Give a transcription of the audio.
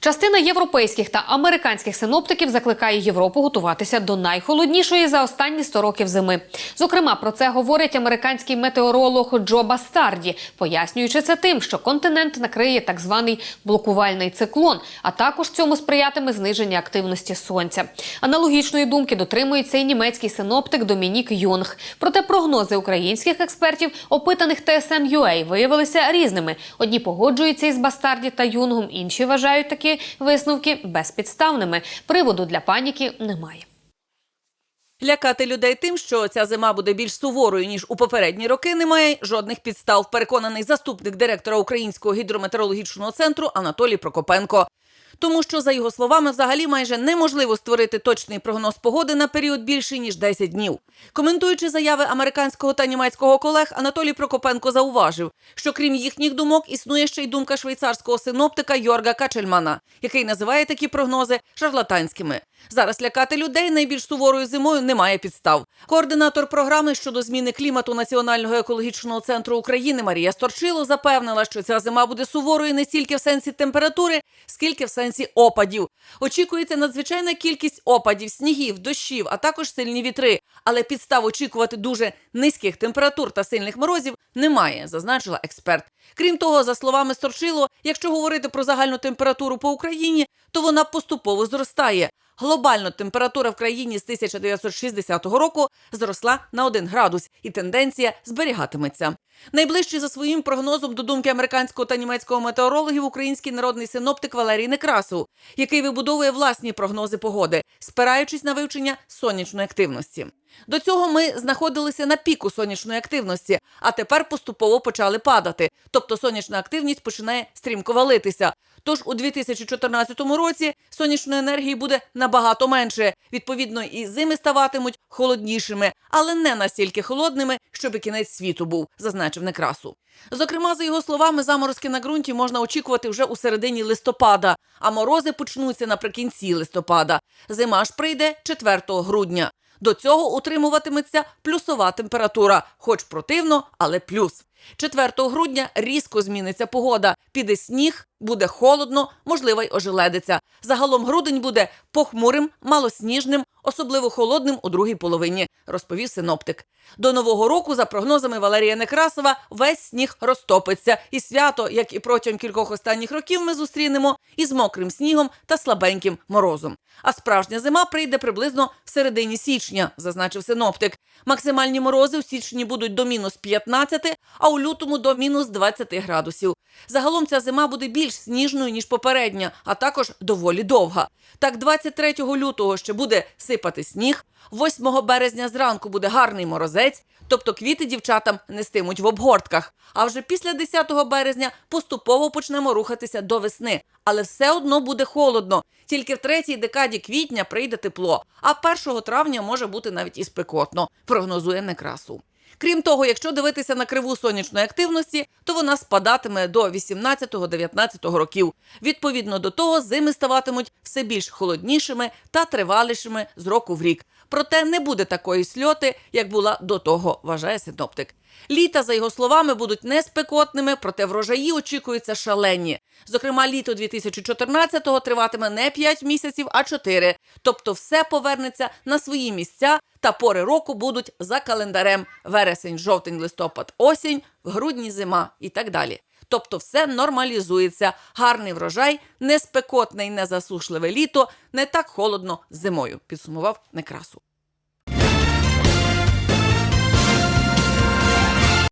Частина європейських та американських синоптиків закликає Європу готуватися до найхолоднішої за останні 100 років зими. Зокрема, про це говорить американський метеоролог Джо Бастарді, пояснюючи це тим, що континент накриє так званий блокувальний циклон, а також цьому сприятиме зниження активності сонця. Аналогічної думки дотримується і німецький синоптик Домінік Юнг. Проте прогнози українських експертів, опитаних TSM.UA, виявилися різними. Одні погоджуються із Бастарді та Юнгом, інші вважають такі висновки безпідставними. Приводу для паніки немає. Лякати людей тим, що ця зима буде більш суворою ніж у попередні роки, немає жодних підстав. Переконаний заступник директора Українського гідрометеорологічного центру Анатолій Прокопенко. Тому що, за його словами, взагалі майже неможливо створити точний прогноз погоди на період більше ніж 10 днів. Коментуючи заяви американського та німецького колег, Анатолій Прокопенко зауважив, що крім їхніх думок існує ще й думка швейцарського синоптика Йорга Качельмана, який називає такі прогнози шарлатанськими. Зараз лякати людей найбільш суворою зимою немає підстав. Координатор програми щодо зміни клімату Національного екологічного центру України Марія Сторчило запевнила, що ця зима буде суворою не стільки в сенсі температури, скільки в сенсі опадів. Очікується надзвичайна кількість опадів, снігів, дощів, а також сильні вітри. Але підстав очікувати дуже низьких температур та сильних морозів немає, зазначила експерт. Крім того, за словами Сторчило, якщо говорити про загальну температуру по Україні, то вона поступово зростає. Глобально температура в країні з 1960 року зросла на 1 градус, і тенденція зберігатиметься. Найближчий за своїм прогнозом до думки американського та німецького метеорологів український народний синоптик Валерій Некрасов, який вибудовує власні прогнози погоди, спираючись на вивчення сонячної активності. До цього ми знаходилися на піку сонячної активності, а тепер поступово почали падати. Тобто сонячна активність починає стрімко валитися. Тож у 2014 році сонячної енергії буде набагато менше. Відповідно, і зими ставатимуть холоднішими, але не настільки холодними, щоб і кінець світу був, зазначив Некрасу. Зокрема, за його словами, заморозки на ґрунті можна очікувати вже у середині листопада, а морози почнуться наприкінці листопада. Зима ж прийде 4 грудня. До цього утримуватиметься плюсова температура, хоч противно, але плюс. 4 грудня різко зміниться погода. Піде сніг, буде холодно, можливо, й ожеледиться. Загалом грудень буде похмурим, малосніжним, особливо холодним у другій половині, розповів синоптик. До нового року, за прогнозами Валерія Некрасова, весь сніг розтопиться, і свято, як і протягом кількох останніх років, ми зустрінемо із мокрим снігом та слабеньким морозом. А справжня зима прийде приблизно в середині січня, зазначив синоптик. Максимальні морози в січні будуть до мінус 15, а у лютому до мінус 20 градусів. Загалом ця зима буде більш сніжною ніж попередня, а також доволі довга. Так, 23 лютого ще буде сипати сніг. 8 березня зранку буде гарний морозець, тобто квіти дівчатам нестимуть в обгортках. А вже після 10 березня поступово почнемо рухатися до весни. Але все одно буде холодно. Тільки в третій декаді квітня прийде тепло, а 1 травня може бути навіть і спекотно, прогнозує Некрасу. Крім того, якщо дивитися на криву сонячної активності, то вона спадатиме до 18-19 років. Відповідно до того, зими ставатимуть все більш холоднішими та тривалішими з року в рік. Проте не буде такої сльоти, як була до того, вважає синоптик. Літа, за його словами, будуть не спекотними, проте врожаї очікуються шалені. Зокрема, літо 2014-го триватиме не 5 місяців, а 4. Тобто все повернеться на свої місця та пори року будуть за календарем: вересень, жовтень, листопад, осінь, в грудні зима і так далі. Тобто все нормалізується. Гарний врожай, не спекотне і не засушливе літо, не так холодно зимою, підсумував Некрасу.